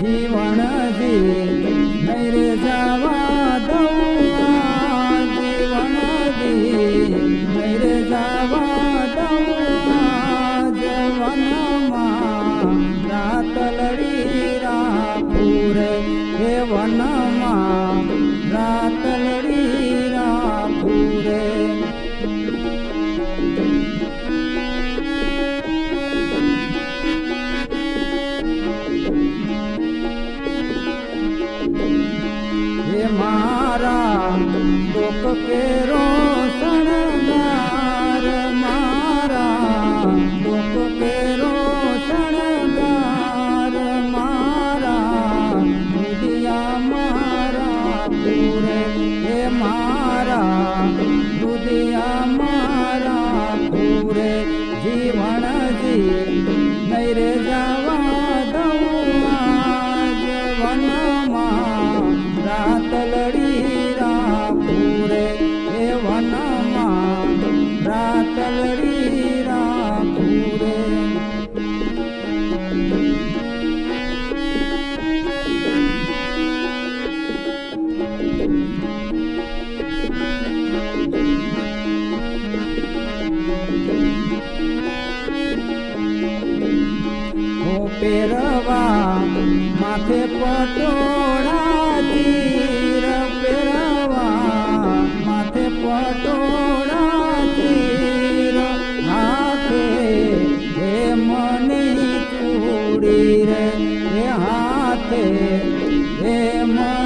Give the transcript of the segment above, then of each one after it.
જીવણ દી મેરે જવા દઉં જીવણ દી મેરે જવા રાત લડી રાખું રે વનમાં મારા કોક પેરો શણગાર, મારા કોક પેરો શણગાર, મારા દુધિયા મારા પૂરે હે મારા દુધિયા પેરવા માથે પટોળા તીર પેરવા માથે પટોળા તીર હાથે હે મની ચૂડી રે હાથે હે મની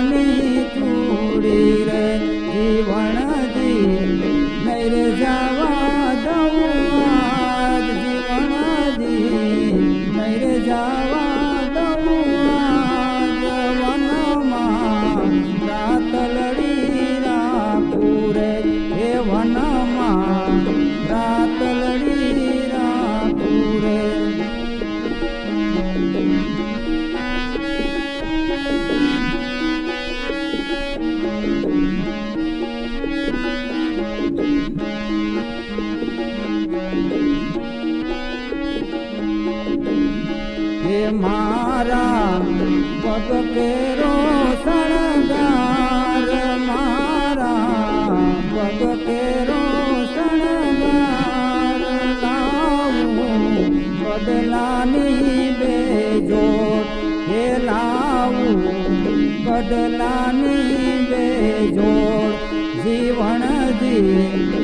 મારા પગ કેરો શણગાર, મારા પગ કેરો શણગાર, લાવું બદલાની બેજો, હે લાવું બદલાની બેજો જીવણજી નહીં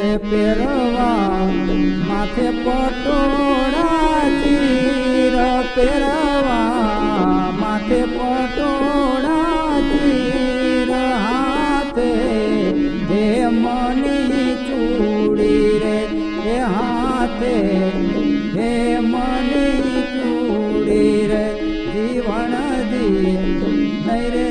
પેરવા માથે પટોળા ચીર પેરવા માથે પટોળા ચીર હાથે હે મની ચૂડી રે હે હાથે હે મની ચૂડી રે. જીવણજી નહીં રે